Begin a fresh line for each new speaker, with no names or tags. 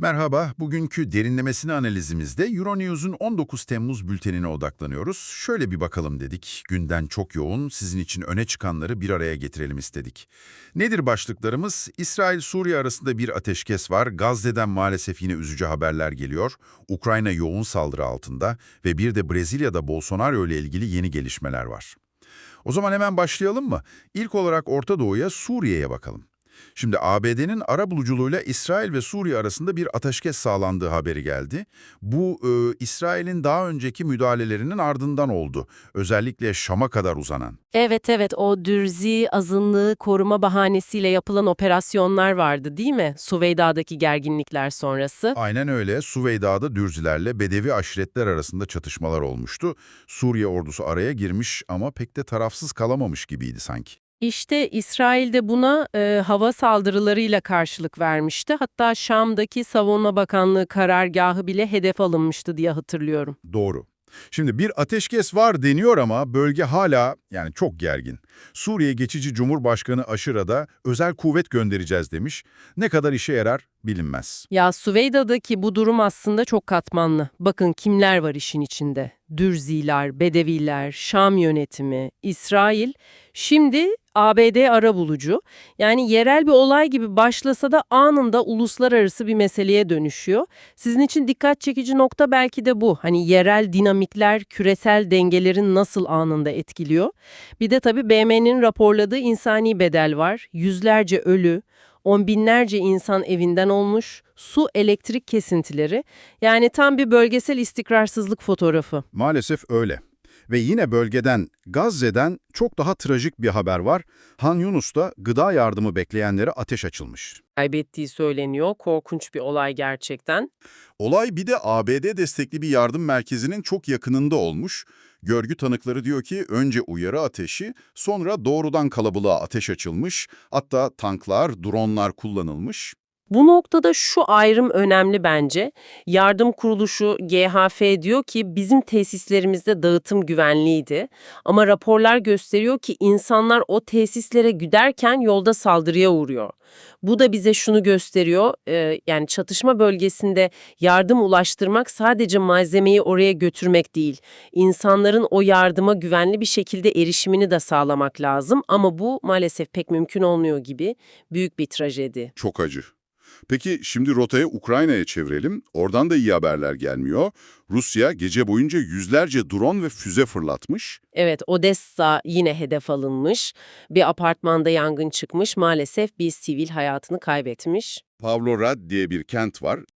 Merhaba, bugünkü derinlemesine analizimizde Euronews'un 19 Temmuz bültenine odaklanıyoruz. Şöyle bir bakalım dedik, günden çok yoğun, sizin için öne çıkanları bir araya getirelim istedik. Nedir başlıklarımız? İsrail-Suriye arasında bir ateşkes var, Gazze'den maalesef yine üzücü haberler geliyor, Ukrayna yoğun saldırı altında ve bir de Brezilya'da Bolsonaro ile ilgili yeni gelişmeler var. O zaman hemen başlayalım mı? İlk olarak Orta Doğu'ya, Suriye'ye bakalım. Şimdi ABD'nin ara buluculuğuyla İsrail ve Suriye arasında bir ateşkes sağlandığı haberi geldi. Bu e, İsrail'in daha önceki müdahalelerinin ardından oldu. Özellikle Şam'a kadar uzanan.
Evet evet o dürzi azınlığı koruma bahanesiyle yapılan operasyonlar vardı değil mi? Suveyda'daki gerginlikler sonrası.
Aynen öyle Suveyda'da Dürzilerle Bedevi aşiretler arasında çatışmalar olmuştu. Suriye ordusu araya girmiş ama pek de tarafsız kalamamış gibiydi sanki.
İşte İsrail de buna e, hava saldırılarıyla karşılık vermişti. Hatta Şam'daki Savunma Bakanlığı karargahı bile hedef alınmıştı diye hatırlıyorum.
Doğru. Şimdi bir ateşkes var deniyor ama bölge hala yani çok gergin. Suriye geçici Cumhurbaşkanı Aşıra'da özel kuvvet göndereceğiz demiş. Ne kadar işe yarar bilinmez.
Ya Suveyda'daki bu durum aslında çok katmanlı. Bakın kimler var işin içinde. Dürziler, Bedeviler, Şam yönetimi, İsrail. Şimdi ABD arabulucu. Yani yerel bir olay gibi başlasa da anında uluslararası bir meseleye dönüşüyor. Sizin için dikkat çekici nokta belki de bu. Hani yerel dinamikler küresel dengelerin nasıl anında etkiliyor. Bir de tabii BM'nin raporladığı insani bedel var. Yüzlerce ölü, on binlerce insan evinden olmuş, su elektrik kesintileri. Yani tam bir bölgesel istikrarsızlık fotoğrafı.
Maalesef öyle. Ve yine bölgeden, Gazze'den çok daha trajik bir haber var. Han Yunus'ta gıda yardımı bekleyenlere ateş açılmış.
Kaybettiği söyleniyor. Korkunç bir olay gerçekten.
Olay bir de ABD destekli bir yardım merkezinin çok yakınında olmuş. Görgü tanıkları diyor ki önce uyarı ateşi, sonra doğrudan kalabalığa ateş açılmış. Hatta tanklar, dronlar kullanılmış.
Bu noktada şu ayrım önemli bence. Yardım kuruluşu GHF diyor ki bizim tesislerimizde dağıtım güvenliydi. Ama raporlar gösteriyor ki insanlar o tesislere giderken yolda saldırıya uğruyor. Bu da bize şunu gösteriyor, e, yani çatışma bölgesinde yardım ulaştırmak sadece malzemeyi oraya götürmek değil. İnsanların o yardıma güvenli bir şekilde erişimini de sağlamak lazım ama bu maalesef pek mümkün olmuyor gibi büyük bir trajedi.
Çok acı. Peki şimdi rotayı Ukrayna'ya çevirelim. Oradan da iyi haberler gelmiyor. Rusya gece boyunca yüzlerce drone ve füze fırlatmış.
Evet, Odessa yine hedef alınmış. Bir apartmanda yangın çıkmış. Maalesef bir sivil hayatını kaybetmiş.
Pavlorad diye bir kent var.